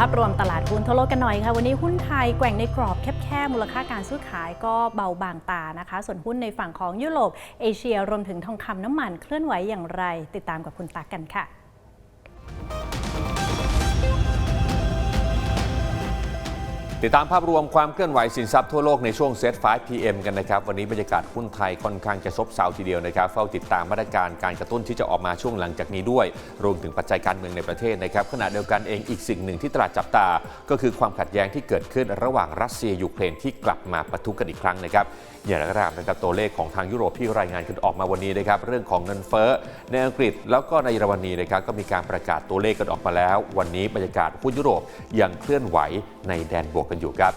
ภาพรวมตลาดหุ้นทั่วโลกกันหน่อยค่ะ วันนี้หุ้นไทยแกว่งในกรอบแคบๆ มูลค่าการซื้อขายก็เบาบางตานะคะ ส่วนหุ้นในฝั่งของยุโรป เอเชียรวมถึงทองคำน้ำมันเคลื่อนไหวอย่างไร ติดตามกับคุณตักกันค่ะ ติดตามภาพรวมความเคลื่อนไหวสินทรัพย์ทั่วโลกในช่วงเซต5 PM กันนะครับ วันนี้บรรยากาศหุ้นไทยค่อนข้างจะซบเซาทีเดียวนะครับ เฝ้าติดตามมาตรการการกระตุ้นที่จะออกมาช่วงหลังจากนี้ด้วย รวมถึงปัจจัยการเมืองในประเทศนะครับขณะเดียวกันเองอีกสิ่งหนึ่งที่ตลาดจับตา ก็คือความขัดแย้งที่เกิดขึ้นระหว่างรัสเซียยูเครนที่กลับมาปะทุกันอีกครั้งนะครับอย่างไรก็ตามนะครับตัวเลขของทางยุโรปที่รายงานขึ้นออกมาวันนี้นะครับเรื่องของเงินเฟ้อในอังกฤษแล้วก็ในเยอรมนีนะครับก็มีการประกาศตัวเลขกันออกมาแล้ว วันนี้บรรยากาศหุ้นยุโรปยังเคลื่อนไหวในแดนบวกกันอยู่ครับ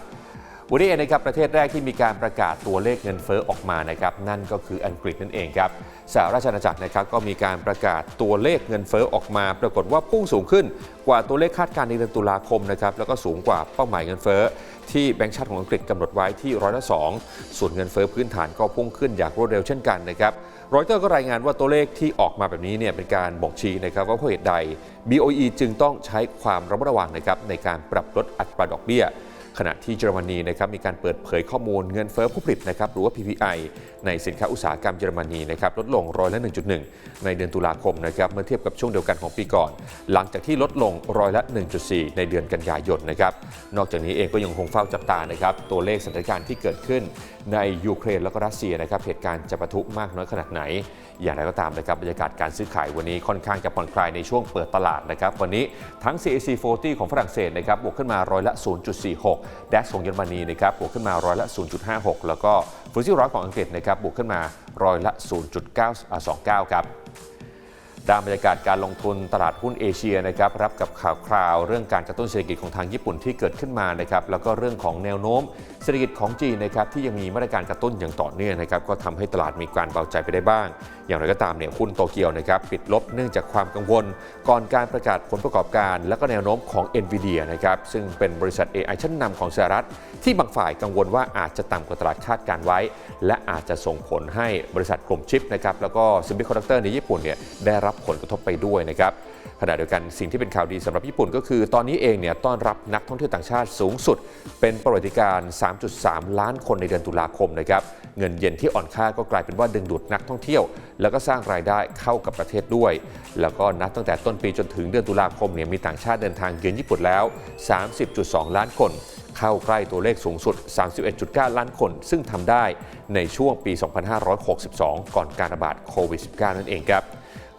วันนี้เองนะครับประเทศแรกที่มีการประกาศตัวเลขเงินเฟ้อออกมานะครับนั่นก็คืออังกฤษนั่นเองครับสหราชอาณาจักรนะครับก็มีการประกาศตัวเลขเงินเฟ้อออกมา ปรากฏว่าพุ่งสูงขึ้นกว่าตัวเลขคาดการณ์ในเดือนตุลาคมนะครับแล้วก็สูงกว่าเป้าหมายเงินเฟ้อที่แบงก์ชาติของอังกฤษกำหนดไว้ที่ร้อยละสองส่วนเงินเฟ้อพื้นฐานก็พุ่งขึ้นอย่างรวดเร็วเช่นกันนะครับรอยเตอร์ก็รายงานว่าตัวเลขที่ออกมาแบบนี้เนี่ยเป็นการบอกชี้นะครับว่าเพราะเหตุใด BOE จึงต้องใช้ความระมัดระวังนะครับในการปรับลดอัตราดอกเบี้ย ขณะที่เยอรมนีนะครับมีการเปิดเผยข้อมูลเงินเฟ้อผู้ผลิตนะครับหรือว่า PPI ในสินค้าอุตสาหกรรมเยอรมนีนะครับลดลงร้อยละ1.1 ในเดือนตุลาคมนะครับเมื่อเทียบกับช่วงเดียวกันของปีก่อน หลังจากที่ลดลงร้อยละ 1.4 ในเดือนกันยายนนะครับนอกจากนี้เองก็ยังคงเฝ้าจับตานะครับตัวเลขสถานการณ์ที่เกิดขึ้นในยูเครนแล้วก็รัสเซียนะครับเหตุการณ์จะปะทุมากน้อยขนาดไหน อย่างไรก็ตามนะครับบรรยากาศการซื้อขายวันนี้ค่อนข้างจะผ่อนคลายในช่วงเปิดตลาดนะครับวันนี้ทั้ง CAC 40 ของฝรั่งเศสนะครับบวกขึ้นมาร้อยละ 0.46 ดัชของเยอรมนีนะครับบวกขึ้นมาร้อยละ 0.56 แล้วก็ฟุตซี่ร้อยของอังกฤษนะครับบวกขึ้นมาร้อยละ0.29 ครับ ด้านบรรยากาศการลงทุนตลาดหุ้นเอเชียนะครับรับกับข่าวคราวเรื่องการกระตุ้นเศรษฐกิจของทางญี่ปุ่นที่เกิดขึ้นมานะครับแล้วก็เรื่องของแนวโน้มเศรษฐกิจของจีนนะครับที่ยังมีมาตรการกระตุ้นอย่างต่อเนื่องนะครับก็ทำให้ตลาดมีการเบาใจไปได้บ้าง อย่างไรก็ตามเนี่ยหุ้นโตเกียวนะครับปิดลบเนื่องจากความกังวล ก่อนการประกาศผลประกอบการ และก็แนวโน้มของ NVIDIA นะครับซึ่งเป็นบริษัท AI ชั้นนำของสหรัฐ ที่บางฝ่ายกังวลว่าอาจจะต่ำกว่าตลาดคาดการไว้ และอาจจะส่งผลให้บริษัทกลุ่มชิปนะครับแล้วก็ซิมิคอนดักเตอร์ในญี่ปุ่นเนี่ยได้รับผลกระทบไปด้วยนะครับขณะเดียวกันสิ่งที่เป็นข่าวดีสำหรับญี่ปุ่นก็คือ ตอนนี้เองเนี่ยต้อนรับนักท่องเที่ยวต่างชาติสูงสุด เป็นประวัติการณ์3.3 ล้านคนในเดือนตุลาคมนะครับเงินเยนที่อ่อนค่าก็กลายเป็นว่าดึงดูดนักท่องเที่ยว แล้วก็สร้างรายได้เข้ากับประเทศด้วย แล้วก็นับตั้งแต่ต้นปีจนถึงเดือนตุลาคมเนี่ยมีต่างชาติเดินทางเยือนญี่ปุ่นแล้ว 30.2 ล้านคน เข้าใกล้ตัวเลขสูงสุด 31.9 ล้านคน ซึ่งทำได้ในช่วงปี 2562 ก่อนการระบาดโควิด -19 นั่นเองครับ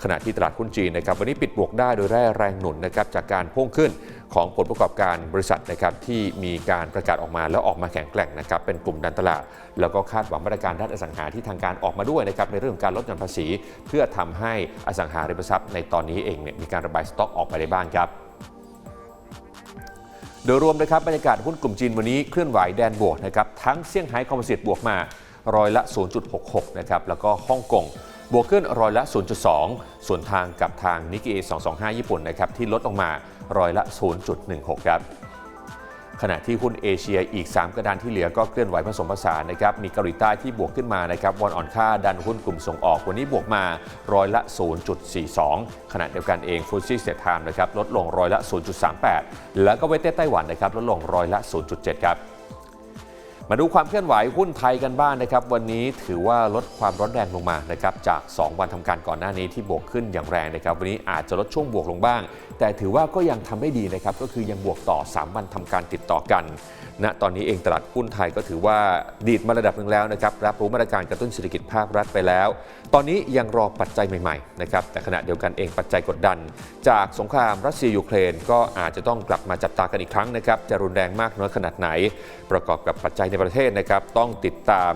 ขณะที่ตลาดหุ้นจีนนะครับวันนี้ปิดบวกได้โดยได้แรงหนุนนะครับจากการพุ่งขึ้นของผลประกอบการบริษัทนะครับที่มีการประกาศออกมาแล้วออกมาแข็งแกร่งนะครับเป็นกลุ่มดันตลาด แล้วก็คาดหวังมาตรการด้านอสังหาที่ทางการออกมาด้วยนะครับในเรื่องของการลดหย่อนภาษี เพื่อทำให้อสังหาริมทรัพย์ในตอนนี้เองเนี่ยมีการระบายสต็อกออกไปได้บ้างครับโดยรวมนะครับบรรยากาศหุ้นกลุ่มจีนวันนี้เคลื่อนไหวแดนบวกนะครับทั้งเซี่ยงไฮ้คอมโพสิตบวกมาร้อยละ 0.66 นะครับแล้วก็ฮ่องกง บวกขึ้นร้อยละ 0.2 ส่วนทางกับทางนิกเกอ225 ญี่ปุ่นนะครับที่ลดลงมาร้อยละ 0.16 ครับขณะที่หุ้นเอเชียอีก 3 กระดานที่เหลือก็เคลื่อนไหวผสมผสานนะครับ มีเกาหลีใต้ที่บวกขึ้นมานะครับวอนอ่อนค่าดันหุ้นกลุ่มส่งออกวันนี้บวกมาร้อยละ 0.42 ขณะเดียวกันเองฟูซี่เซตไทม์นะครับลดลงร้อยละ 0.38 แล้วก็เวทเต้ไต้หวันนะครับลดลงร้อยละ 0.7 ครับ มาดูความเคลื่อนไหวหุ้นไทยกันบ้างนะครับ วันนี้ถือว่าลดความร้อนแรงลงมานะครับจาก 2 วันทำการก่อนหน้านี้ที่บวกขึ้นอย่างแรงนะครับ วันนี้อาจจะลดช่วงบวกลงบ้าง แต่ถือว่าก็ยังทำได้ดีนะครับ ก็คือยังบวกต่อ 3 วันทำการติดต่อกันณตอนนี้เองตลาดหุ้นไทยก็ถือว่าดีดมาระดับหนึ่งแล้วนะครับรับรู้มาตรการกระตุ้นเศรษฐกิจภาครัฐไปแล้ว ตอนนี้ยังรอปัจจัยใหม่ๆนะครับแต่ขณะเดียวกันเองปัจจัยกดดัน จากสงครามรัสเซียยูเครน ก็อาจจะต้องกลับมาจับตากันอีกครั้งนะครับจะรุนแรงมากน้อยขนาดไหน ประกอบกับปัจจัยในประเทศนะครับต้องติดตาม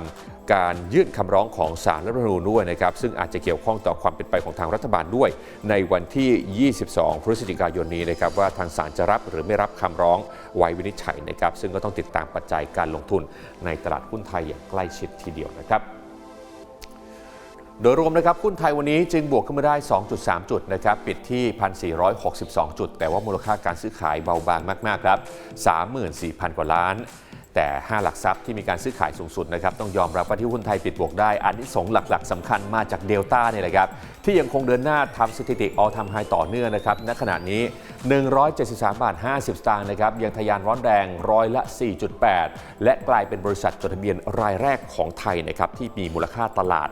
การยื่นคำร้องของศาลรัฐธรรมนูญด้วยนะครับ ซึ่งอาจจะเกี่ยวข้องต่อความเป็นไปของทางรัฐบาลด้วย ในวันที่ 22 พฤศจิกายนนี้นะครับ ว่าทางศาลจะรับหรือไม่รับคำร้องไว้วินิจฉัยนะครับ ซึ่งก็ต้องติดตามปัจจัยการลงทุนในตลาดหุ้นไทยอย่างใกล้ชิดทีเดียวนะครับโดยรวมนะครับหุ้นไทยวันนี้จึงบวกขึ้นมาได้ 2.3 จุดนะครับปิดที่ 1,462 จุด แต่ว่ามูลค่าการซื้อขายเบาบางมากๆครับ 34,000 กว่าล้าน แต่ 5 หลักทรัพย์ที่มีการซื้อขายสูงสุดนะครับต้องยอมรับว่าที่หุ้นไทยปิดบวกได้ อันที่สงส์หลักๆสำคัญมาจากเดลต้าเนี่ยแหละครับ ที่ยังคงเดินหน้าทำสถิติออทำไฮต่อเนื่องนะครับณขณะนี้ 173 บาท 50 สตางค์นะครับยังทะยานร้อนแรงร้อยละ 4.8 และกลายเป็นบริษัทจดทะเบียนรายแรกของไทยนะครับที่มีมูลค่าตลาด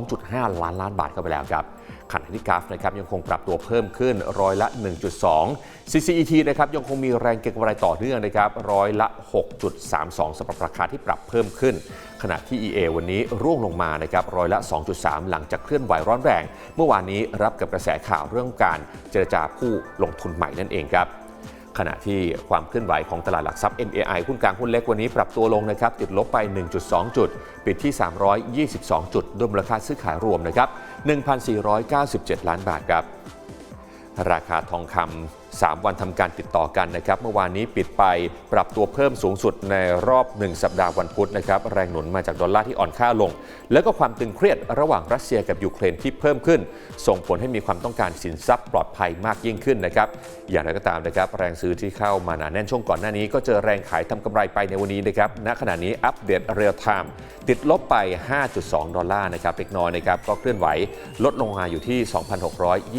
2.5 ล้านล้านบาทเข้าไปแล้วครับ ขณะที่กราฟนะครับยังคงปรับตัวเพิ่มขึ้นร้อยละ 1.2 CCET นะครับยังคงมีแรงเก็งกำไรต่อเนื่องนะครับร้อยละ 6.32สำหรับราคาที่ปรับเพิ่มขึ้น ขณะที่ EA วันนี้ร่วงลงมานะครับร้อยละ 2.3 หลังจากเคลื่อนไหวร้อนแรง เมื่อวานนี้รับกับกระแสข่าวเรื่องการเจรจาผู้ลงทุนใหม่นั่นเองครับ ขณะที่ความเคลื่อนไหวของตลาดหลักทรัพย์ MAI หุ้นกลางหุ้นเล็กวันนี้ปรับตัวลงนะครับ ติดลบไป 1.2 จุด ปิดที่ 322 จุดด้วยมูลค่าซื้อขายรวมนะครับ 1,497 ล้านบาทครับ ราคาทองคำ 3 วันทำการติดต่อกันนะครับเมื่อวานนี้ปิดไปปรับตัวเพิ่มสูงสุดในรอบ 1 สัปดาห์วันพุธนะครับแรงหนุนมาจากดอลลาร์ที่อ่อนค่าลง แล้วก็ความตึงเครียดระหว่างรัสเซียกับยูเครนที่เพิ่มขึ้น ส่งผลให้มีความต้องการสินทรัพย์ปลอดภัยมากยิ่งขึ้นนะครับอย่างไรก็ตามนะครับแรงซื้อที่เข้ามาหนาแน่นช่วงก่อนหน้านี้ ก็เจอแรงขายทำกำไรไปในวันนี้นะครับณขณะนี้อัปเดตเรียลไทม์ติดลบไป 5.2 ดอลลาร์นะครับเล็กน้อยนะครับก็เคลื่อนไหวลดลงมาอยู่ที่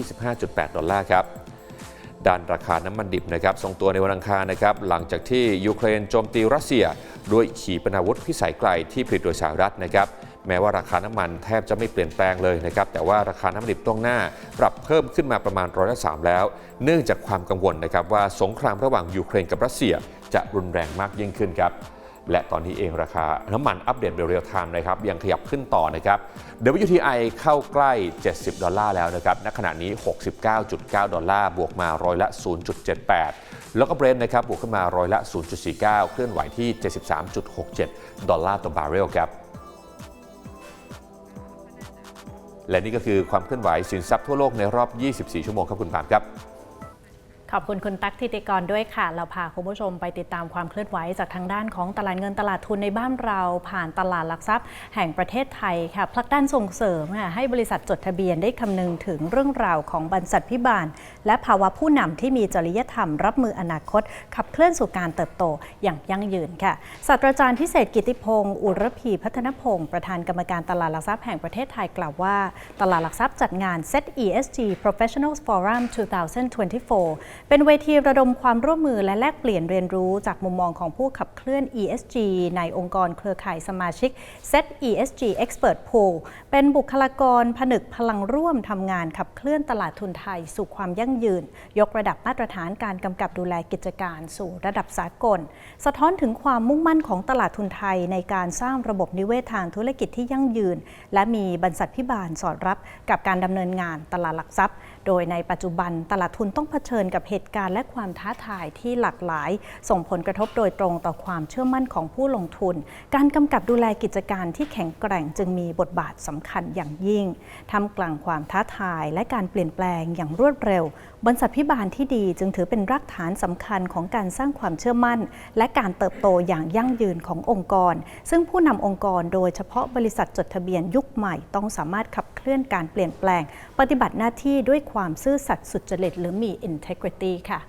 2,625.8 ดอลลาร์ครับ ด้านราคาน้ำมันดิบนะครับทรงตัวในวันอังคารนะครับหลังจากที่ยูเครนโจมตีรัสเซีย ด้วยขีปนาวุธพิสัยไกลที่ผลิตโดยสหรัฐนะครับแม้ว่าราคาน้ำมันแทบจะไม่เปลี่ยนแปลงเลยนะครับแต่ว่าราคาน้ำมันดิบตรงหน้า ปรับเพิ่มขึ้นมาประมาณร้อยละสามแล้ว เนื่องจากความกังวลนะครับว่าสงครามระหว่างยูเครนกับรัสเซีย จะรุนแรงมากยิ่งขึ้นครับ และตอนนี้เองราคาน้ำมันอัปเดตเรียลไทม์นะครับยังขยับขึ้นต่อนะครับ WTI เข้าใกล้ 70 ดอลลาร์แล้วนะครับ ณ ขณะนี้ 69.9 ดอลลาร์ บวกมาร้อยละ 0.78 แล้วก็เบรนท์นะครับ บวกขึ้นมาร้อยละ 0.49 เคลื่อนไหวที่ 73.67 ดอลลาร์ต่อบาร์เรลครับ และนี่ก็คือความเคลื่อนไหวสินทรัพย์ทั่วโลกในรอบ 24 ชั่วโมงครับคุณปามครับ ขอบคุณคุณตั๊กทิติกรด้วยค่ะ เราพาคุณผู้ชมไปติดตามความเคลื่อนไหวจากทางด้านของตลาดเงินตลาดทุนในบ้านเราผ่านตลาดหลักทรัพย์ แห่งประเทศไทยค่ะผลักดันส่งเสริมค่ะให้บริษัทจดทะเบียนได้คำนึงถึงเรื่องราวของบรรษัทพิบาล และภาวะผู้นำที่มีจริยธรรม รับมืออนาคต ขับเคลื่อนสู่การเติบโตอย่างยั่งยืนค่ะศาสตราจารย์พิเศษกิติพงศ์อุรพีพัฒนพงศ์ประธานกรรมการตลาดหลักทรัพย์แห่งประเทศไทยกล่าวว่า ตลาดหลักทรัพย์จัดงาน SET ESG Professionals Forum 2024เป็นเวทีระดมความร่วมมือและแลกเปลี่ยนเรียนรู้จากมุมมองของผู้ขับเคลื่อน ESG ในองค์กรเครือข่ายสมาชิก SET ESG Expert Pool เป็นบุคลากรผนึกพลังร่วมทำงานขับเคลื่อนตลาดทุนไทย สู่ความยั่งยืน ยกระดับมาตรฐานการกำกับดูแลกิจการสู่ระดับสากล สะท้อนถึงความมุ่งมั่นของตลาดทุนไทย ในการสร้างระบบนิเวศทางธุรกิจที่ยั่งยืน และมีบรรษัทพิบาลสอดรับกับการดำเนินงานตลาดหลักทรัพย์ โดยในปัจจุบันตลาดทุนต้องเผชิญกับเหตุการณ์และความท้าทายที่หลากหลาย ส่งผลกระทบโดยตรงต่อความเชื่อมั่นของผู้ลงทุน การกำกับดูแลกิจการที่แข็งแกร่งจึงมีบทบาทสำคัญอย่างยิ่งทำกลางความท้าทายและการเปลี่ยนแปลงอย่างรวดเร็ว บรรษัทพิบาลที่ดีจึงถือเป็นรากฐานสำคัญของการสร้างความเชื่อมั่น และการเติบโตอย่างยั่งยืนขององค์กร ซึ่งผู้นำองค์กรโดยเฉพาะบริษัทจดทะเบียนยุคใหม่ต้องสามารถขับเคลื่อนการเปลี่ยนแปลง ปฏิบัติหน้าที่ด้วยความซื่อสัตย์สุจริตหรือมี integrity ค่ะ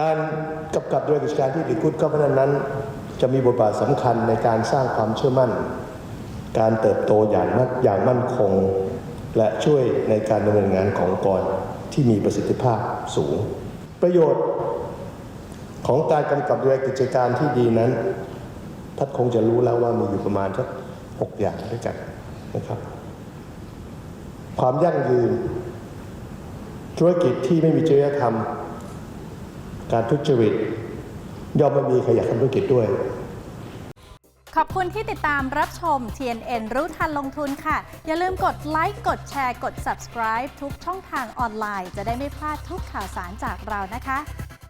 การกำกับด้วยกิจการที่ดีกุดก็เพราะนั้น จะมีบทบาทสำคัญในการสร้างความเชื่อมั่น การเติบโตอย่างมั่นอย่างมั่นคง และช่วยในการดำเนินงานขององค์กรที่มีประสิทธิภาพสูง ประโยชน์ของการกำกับดูแลกิจการที่ดีนั้นท่านคงจะรู้แล้วว่ามีอยู่ประมาณสักหกอย่างด้วยกันนะครับ ความยั่งยืน ธุรกิจที่ไม่มีจริยธรรม การทุจริตย่อมไม่มีใครอยากทำธุรกิจด้วย ขอบคุณที่ติดตามรับชม TNN รู้ทันลงทุนค่ะ อย่าลืมกดไลค์กดแชร์กด subscribe ทุกช่องทางออนไลน์ จะได้ไม่พลาดทุกข่าวสารจากเรานะคะ